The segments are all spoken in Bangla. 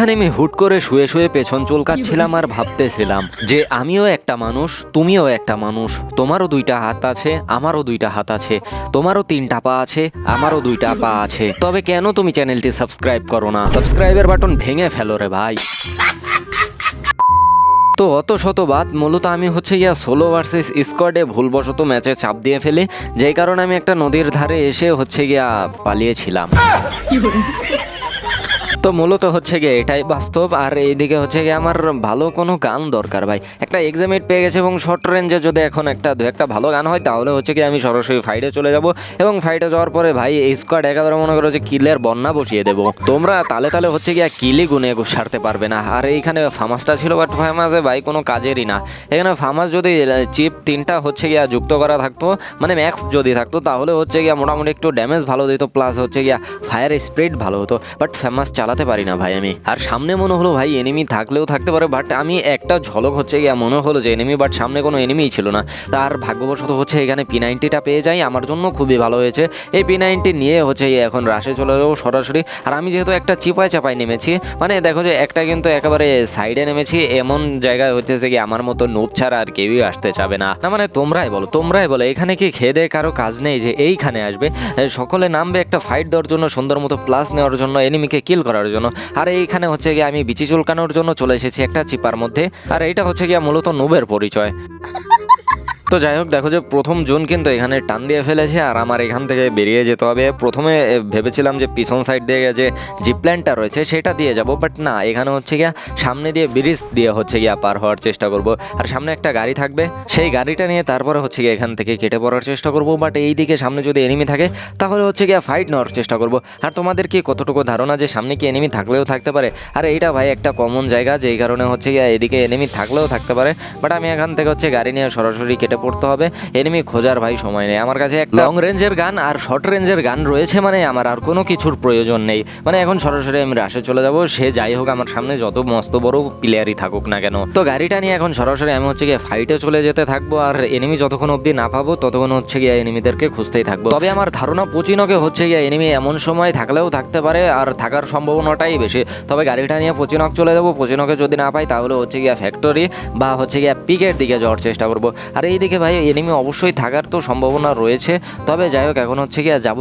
এইখানে আমি হুট করে শুয়ে শুয়ে পেছন চুলকাচ্ছিলাম আর ভাবতেছিলাম যে আমিও একটা মানুষ, তুমিও একটা মানুষ, তোমারও দুইটা হাত আছে, আমারও দুইটা হাত আছে, তোমারও তিনটা পা আছে, আমারও দুইটা পা আছে। তবে কেন তুমি চ্যানেলটি সাবস্ক্রাইব করো না? সাবস্ক্রাইবের বাটন ভেঙে ফেলো রে ভাই। তো অত শতবাদ, মূলত আমি হচ্ছে গিয়া সোলো ভার্সেস স্কোয়াডে ভুলবশত ম্যাচে চাপ দিয়ে ফেলি, যেই কারণে আমি একটা নদীর ধারে এসে হচ্ছে গিয়া পালিয়েছিলাম। তো মূলত হচ্ছে গিয়ে এটাই বাস্তব। আর এইদিকে হচ্ছে গিয়ে আমার ভালো কোনো গান দরকার ভাই। একটা এক্সামিট পেয়ে গেছে এবং শর্ট রেঞ্জে যদি এখন একটা, দু একটা ভালো গান হয়, তাহলে হচ্ছে কি আমি সরাসরি ফাইটে চলে যাব। এবং ফাইটে যাওয়ার পরে ভাই, এই স্কোয়াড একেবারে মনে করো যে কিলের বন্যা বসিয়ে দেবো। তোমরা তালে তালে হচ্ছে গিয়ে কিলি গুনে সারতে পারবে না। আর এইখানে ফামাসটা ছিল বাট ফামাসে ভাই কোনো কাজেরই না। এখানে ফামাস যদি চিপ তিনটা হচ্ছে গিয়া যুক্ত করা থাকতো মানে ম্যাক্স যদি থাকতো, তাহলে হচ্ছে গিয়া মোটামুটি একটু ড্যামেজ ভালো দিত প্লাস হচ্ছে গিয়া ফায়ার স্পিড ভালো হতো। বাট ফেমাস চালাতে পারি না ভাই আমি। আর সামনে মনে হলো ভাই এনিমি থাকলেও থাকতে পারে বাট আমি একটা ঝলক হচ্ছে গিয়া মনে হলো যে এনিমি বাট সামনে কোনো এনিমিই ছিল না। তার ভাগ্যবশত হচ্ছে এখানে পি নাইনটিটা পেয়ে যাই, আমার জন্য খুবই ভালো হয়েছে। এই পি নাইনটি নিয়ে হচ্ছে এখন রাশে চলে যাব সরাসরি। আর আমি যেহেতু একটা চিপায় চাপায় নেমেছি মানে দেখো যে একটা কিন্তু একেবারে সাইডে নেমেছি, এমন জায়গায় হচ্ছে কি আমার মতো নোপ ছাড়া আর কেউই আসতে চাবে না। না মানে তোমরাই বলো তোমরাই বলো, এখানে কি খেয়ে কারও কাজ নেই যে এইখানে আসবে? সকলে নামবে একটা ফাইট দেওয়ার জন্য, সুন্দর মতো প্লাস নেওয়ার জন্য এনিমিকে কিল করার জন্য। আর এইখানে হচ্ছে গিয়ে আমি বিচি চুলকানোর জন্য চলে এসেছি একটা চিপার মধ্যে। আর এটা হচ্ছে গিয়ে মূলত নুবের পরিচয়। তো যাই হোক, দেখো যে প্রথম জোন কিন্তু এখানে টান দিয়ে ফেলেছে, আর আমার এখান থেকে বেরিয়ে যেতে হবে। প্রথমে ভেবেছিলাম যে পিছন সাইড দিয়ে যে জিপ প্ল্যানটা রয়েছে, সেটা দিয়ে যাব বাট না, এখানে হচ্ছে গিয়া সামনে দিয়ে ব্রিজ দিয়ে হচ্ছে গিয়া পার হওয়ার চেষ্টা করব। আর সামনে একটা গাড়ি থাকবে, সেই গাড়িটা নিয়ে তারপরে হচ্ছে গিয়ে এখান থেকে কেটে পড়ার চেষ্টা করব বাট এই দিকে সামনে যদি এনিমি থাকে, তাহলে হচ্ছে গিয়া ফাইট নেওয়ার চেষ্টা করব। আর তোমাদের কি কতটুকু ধারণা যে সামনে কি এনিমি থাকলেও থাকতে পারে? আর এইটা ভাই একটা কমন জায়গা, যেই কারণে হচ্ছে গিয়া এদিকে এনিমি থাকলেও থাকতে পারে বাট আমি এখান থেকে হচ্ছে গাড়ি নিয়ে সরাসরি কেটে পড়তে হবে। এনিমি খোঁজার ভাই সময় নেই। আমার কাছে একটা লং রেঞ্জের গান আর শর্ট রেঞ্জের গান রয়েছে মানে আমার আর কোনো কিছুর প্রয়োজন নেই। মানে এখন সরাসরি আমি রাশে চলে যাব। সে যাই হোক, আমার সামনে যত মস্ত বড় প্লেয়ারই থাকুক না কেন। তো গাড়িটা নিয়ে এখন সরাসরি আমি হচ্ছে গিয়ে ফাইটে চলে যেতে থাকব। আর এনিমি যতক্ষণ অবধি না পাবো, ততক্ষণ হচ্ছে গিয়ে এনিমিদেরকে খুঁজতেই থাকব। তবে আমার ধারণা পচিনকে হচ্ছে গিয়ে এনিমি এমন সময় থাকলেও থাকতে পারে আর থাকার সম্ভাবনাটাই বেশি। তবে গাড়িটা নিয়ে পচিনক চলে যাব। পচিনকে যদি না পাই, তাহলে হচ্ছে গিয়া ফ্যাক্টরি বা হচ্ছে গিয়া পিকের দিকে যাওয়ার চেষ্টা করব। আর এই দিকে ভাই এনিমি অবশ্যই থাকার তো সম্ভাবনা রয়েছে। তবে যাই হোক, এখন হচ্ছে গিয়া যাব।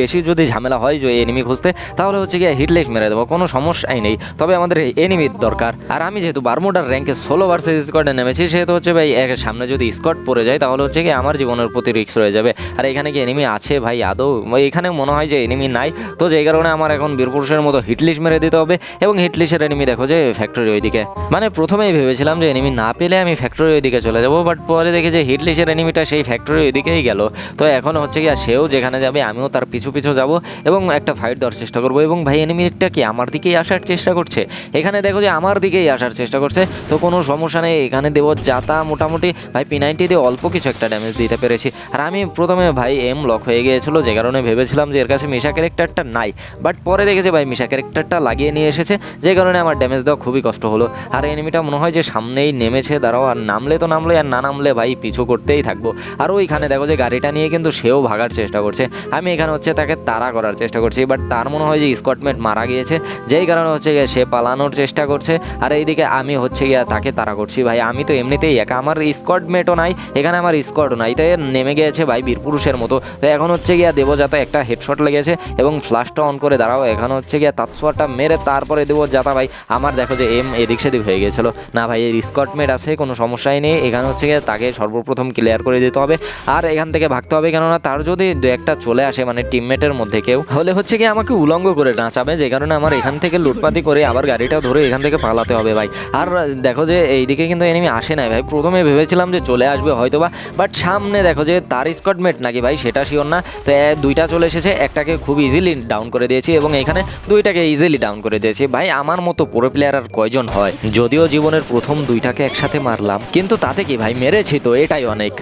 বেশি যদি ঝামেলা হয় যে এনিমি খুঁজতে, তাহলে হচ্ছে গিয়া হিটলেস মেরে দেবো, কোনো সমস্যাই নেই। তবে আমাদের এনিমির দরকার। আর আমি যেহেতু বারমোডার র্যাঙ্কে ষোলো ভার্সেস স্কোয়াডে নেমেছি, সেহেতু হচ্ছে ভাই এক সামনে যদি স্কট পড়ে যায়, তাহলে হচ্ছে কি আমার জীবনের প্রতি রিস্ক রয়ে যাবে। আর এখানে কি এনিমি আছে ভাই? আদৌ এখানে মনে হয় যে এনিমি নাই। তো যেই কারণে আমার এখন বীরপুরুষের মতো হিটলিশ মেরে দিতে হবে এবং হিটলিশের এনিমি দেখো যে ফ্যাক্টরি ওইদিকে। মানে প্রথমেই ভেবেছিলাম যে এনিমি না পেলে আমি ফ্যাক্টরি ওইদিকে চলে যাব বাট পরে দেখি যে হিটলিশের এনিমিটা সেই ফ্যাক্টরি ওইদিকেই গেল। তো এখন হচ্ছে কি আর সেও যেখানে যাবে, আমিও তার পিছু পিছু যাব এবং একটা ফাইট দেওয়ার চেষ্টা করব। এবং ভাই এনিমিটা কি আমার দিকেই আসার চেষ্টা করছে? এখানে দেখো যে আমার দিকেই আসার চেষ্টা করছে। তো কোনো সমস্যা নেই, এখানে দেবো যাতা মোটামুটি। ভাই পি নাইনটি দিয়ে অল্প কিছু একটা ড্যামেজ দিতে পেরেছি। আর আমি প্রথমে ভাই এম লক হয়ে গিয়েছিল, যে কারণে ভেবেছিলাম যে এর কাছে মিশা ক্যারেক্টারটা নাই। বাট পরে দেখেছি ভাই মিশা ক্যারেক্টারটা লাগিয়ে নিয়ে এসেছে, যে কারণে আমার ড্যামেজ দেওয়া খুবই কষ্ট হলো। আর এনিমিটা মনে হয় যে সামনেই নেমেছে, দাঁড়াও, আর নামলে তো নামলে আর না নামলে ভাই পিছু করতেই থাকব। আর ওইখানে দেখো যে গাড়িটা নিয়ে কিন্তু সেও ভাগার চেষ্টা করছে। আমি এখানে হচ্ছে তাকে তাড়া করার চেষ্টা করছি বাট তার মনে হয় যে স্কটমেট মারা গিয়েছে। যেই কারণে হচ্ছে গিয়ে সে পালানোর চেষ্টা করছে। আর এইদিকে আমি হচ্ছে গিয়ে তাকে তাড়া করছি, ভাই। আমি তো এমনিতেই একা, আমার স্কটমেটও নাই, এখানে আমার স্কটও নাই। তাই নেমে গিয়েছে, ভাই বীরপুরুষের মতো। তো এখন হচ্ছে গিয়া দেবজাতা একটা হেডশট লেগেছে এবং ফ্লাশটা অন করে দাঁড়াও। এখানে হচ্ছে গিয়া তাৎসোয়াটা মেরে তারপরে দেবজাতা ভাই, আমার দেখো যে এম এদিক সেদিক হয়ে গিয়েছিল। না, ভাই এই স্কটমেট আছে, কোনো সমস্যাই নেই। এখানে হচ্ছে গিয়ে তাকে সর্বপ্রথম ক্লিয়ার করে দিতে হবে। আর এখান থেকে ভাগতে হবে কেননা তার যদি দু একটা চলে আসে মানে টিমমেটের মধ্যে কেউ হলে হচ্ছে কি আমাকে উলঙ্গ করে নাচাবে। যে কারণে আমার এখান থেকে লুটপাতি করে আবার গাড়িটা ধরে এখান থেকে পালাতে হবে ভাই। আর দেখো যে এইদিকে কিন্তু এনিমি আসে নাই ভাই। প্রথমে ভেবেছিলাম যে চলে আসবে হয়তো বা বাট সামনে দেখো যে তার স্কটমেট নাকি ভাই, সেটা শিওর না। তো দুইটা চলে এসেছে। একটাকে খুব ইজিলি ডাউন করে দিয়েছি এবং এখানে দুইটাকে ইজিলি ডাউন করে দিয়েছি। ভাই, আমার মতো পুরো প্লেয়ার আর কয়জন হয়? যদিও জীবনের প্রথম দুইটাকে একসাথে মারলাম, কিন্তু তাতে কি ভাই, মেরেছি তো এটাই অনেক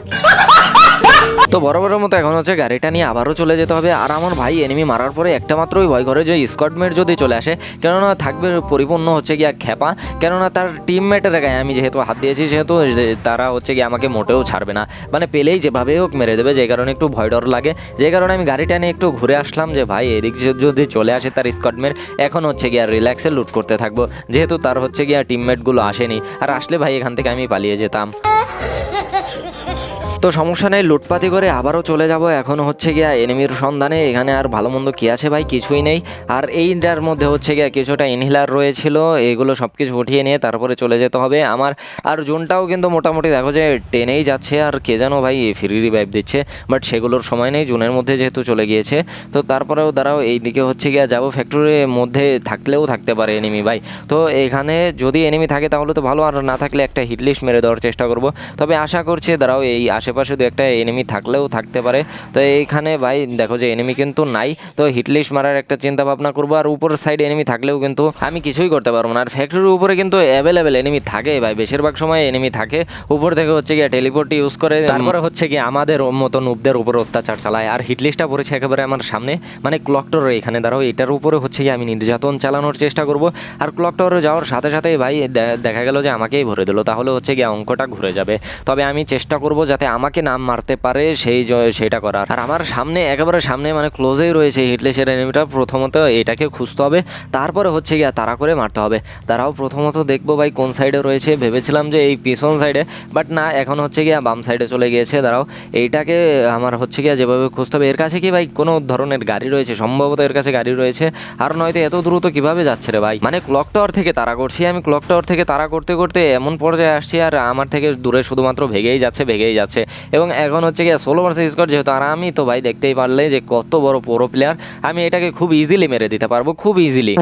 তো বড় মতো এখন হচ্ছে গাড়িটা নিয়ে আবারও চলে যেতে হবে। আর আমার ভাই এনিমি মারার পরে একটা মাত্রই ভয় করে যে স্কটমেট যদি চলে আসে, কেননা থাকবে পরিপূর্ণ হচ্ছে গিয়া খেপা। কেননা তার টিমমেটের গায়ে আমি যেহেতু হাত দিয়েছি, সেহেতু তারা হচ্ছে গিয়ে আমাকে মোটেও ছাড়বে না। মানে পেলেই যেভাবে হোক মেরে দেবে, যে কারণে একটু ভয় ডর লাগে। যে কারণে আমি গাড়িটা নিয়ে একটু ঘুরে আসলাম যে, ভাই, এদিক যদি চলে আসে তার স্কটমেট এখন হচ্ছে গিয়া রিল্যাক্সে লুট করতে থাকব। যেহেতু তার হচ্ছে গিয়া টিমমেটগুলো আসেনি। আর আসলে ভাই, এখান থেকে আমি পালিয়ে যেতাম। তো সমস্যা নেই, লুটপাতি করে আবারও চলে যাব। এখন হচ্ছে গিয়া এনিমির সন্ধানে, এখানে আর ভালো মন্দ কী আছে ভাই? কিছুই নেই। আর এইটার মধ্যে হচ্ছে গিয়া কিছুটা ইনহিলার রয়েছিল, এগুলো সব কিছু উঠিয়ে নিয়ে তারপরে চলে যেতে হবে। আমার আর জোনটাও কিন্তু মোটামুটি দেখো যে টেনেই যাচ্ছে, আর কে যেন ভাই ফ্রি রিভাইভ দিচ্ছে বাট সেগুলোর সময় নেই, জুনের মধ্যে যেহেতু চলে গিয়েছে। তো তারপরেও দাঁড়াও এই দিকে হচ্ছে গিয়া যাব ফ্যাক্টরির মধ্যে, থাকলেও থাকতে পারে এনিমি ভাই। তো এখানে যদি এনিমি থাকে তাহলে তো ভালো, আর না থাকলে একটা হিটলিস্ট মেরে দেওয়ার চেষ্টা করব। তবে আশা করছি দাঁড়াও, এই আশেপাশে দু একটা এনিমি থাকলেও থাকতে পারে। তো এইখানে ভাই দেখো যে এনিমি কিন্তু নাই তো হিটলিস্ট মারার একটা চিন্তা ভাবনা করব। আর উপরের সাইড এনিমি থাকলেও কিন্তু আমি কিছুই করতে পারব না। আর ফ্যাক্টরির উপরে কিন্তু অ্যাভেলেবেল এনিমি থাকে ভাই। বেশিরভাগ সময় এনিমি থাকে। উপর থেকে হচ্ছে গিয়ে টেলিপোর্ট ইউজ করে। তারপরে হচ্ছে কি আমাদের মতো নুবদের উপর অত্যাচার চালায়। আর হিটলিস্টটা পড়েছে একেবারে আমার সামনে। মানে ক্লক টাওয়ার এখানে দাঁড়াও এটার উপরে হচ্ছে কি আমি নির্যাতন চালানোর চেষ্টা করব। আর ক্লক টাওয়ারে যাওয়ার সাথে সাথেই ভাই দেখা গেল যে আমাকেই ভরে দিল। তাহলে হচ্ছে গিয়ে অঙ্কটা ঘুরে যাবে। তবে আমি চেষ্টা করব যাতে আমাকে নাম মারতে পারে, সেই সেটা করার। আর আমার সামনে, একেবারে সামনে মানে ক্লোজেই রয়েছে হিটলেসের এনিমিটা প্রথমত এটাকে খুঁজতে হবে। তারপরে হচ্ছে গিয়ে তারা করে মারতে হবে। তারাও প্রথমত দেখব ভাই কোন সাইডে রয়েছে। ভেবেছিলাম যে এই পিছন সাইডে বাট না, এখন হচ্ছে গিয়ে বাম সাইডে চলে গিয়েছে। দাঁড়াও, এইটাকে আমার হচ্ছে গিয়ে যেভাবে খুঁজতে হবে। এর কাছে কি ভাই কোনো ধরনের গাড়ি রয়েছে? সম্ভবত এর কাছে গাড়ি রয়েছে। আর নয়তো এত দ্রুত কীভাবে যাচ্ছে রে ভাই? মানে ক্লক টাওয়ার থেকে তারা করছি আমি। ক্লক টাওয়ার থেকে তারা করতে করতে এমন পর্যায়ে আসছি আর আমার থেকে দূরে শুধুমাত্র ভেগেই যাচ্ছে ভেগেই যাচ্ছে। এবং এখন হচ্ছে গিয়ে ষোলো ভার্সেস স্কোয়াড যেহেতু আর আমি তো ভাই দেখতেই পারলে যে কত বড় প্রো প্লেয়ার আমি এটাকে খুব ইজিলি মেরে দিতে পারব খুব ইজিলি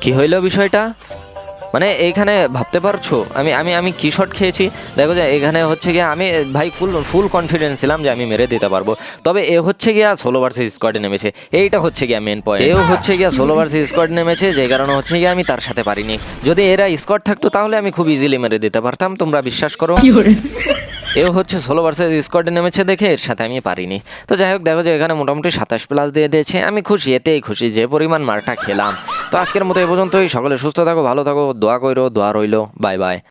কি হইল বিষয়টা? মানে এইখানে ভাবতে পারছ? আমি আমি আমি কী শট খেয়েছি? দেখো যে এখানে হচ্ছে গিয়ে আমি, ভাই ফুল ফুল কনফিডেন্স ছিলাম যে আমি মেরে দিতে পারব। তবে এ হচ্ছে গিয়া ষোলো ভার্সেস স্কোয়াডে নেমেছে। এইটা হচ্ছে গিয়া মেন পয়েন্ট এও হচ্ছে গিয়া ষোলো ভার্সেস স্কোয়াড নেমেছে, যে কারণে হচ্ছে গিয়ে আমি তার সাথে পারিনি। যদি এরা স্কোয়াড থাকতো, তাহলে আমি খুব ইজিলি মেরে দিতে পারতাম, তোমরা বিশ্বাস করো? এও হচ্ছে ষোলো ভার্সেস স্কোয়াডে নেমেছে দেখে এর সাথে আমি পারিনি। তো যাই হোক, দেখো যে এখানে মোটামুটি সাতাশ প্লাস দিয়ে দিয়েছে। আমি খুশি, এতেই খুশি যে পরিমাণ মারটা খেলাম। তো আজকের মতো এ পর্যন্তই। সকলে সুস্থ থাকো, ভালো থাকো, দোয়া কইরো, দোয়া রইল। Bye bye.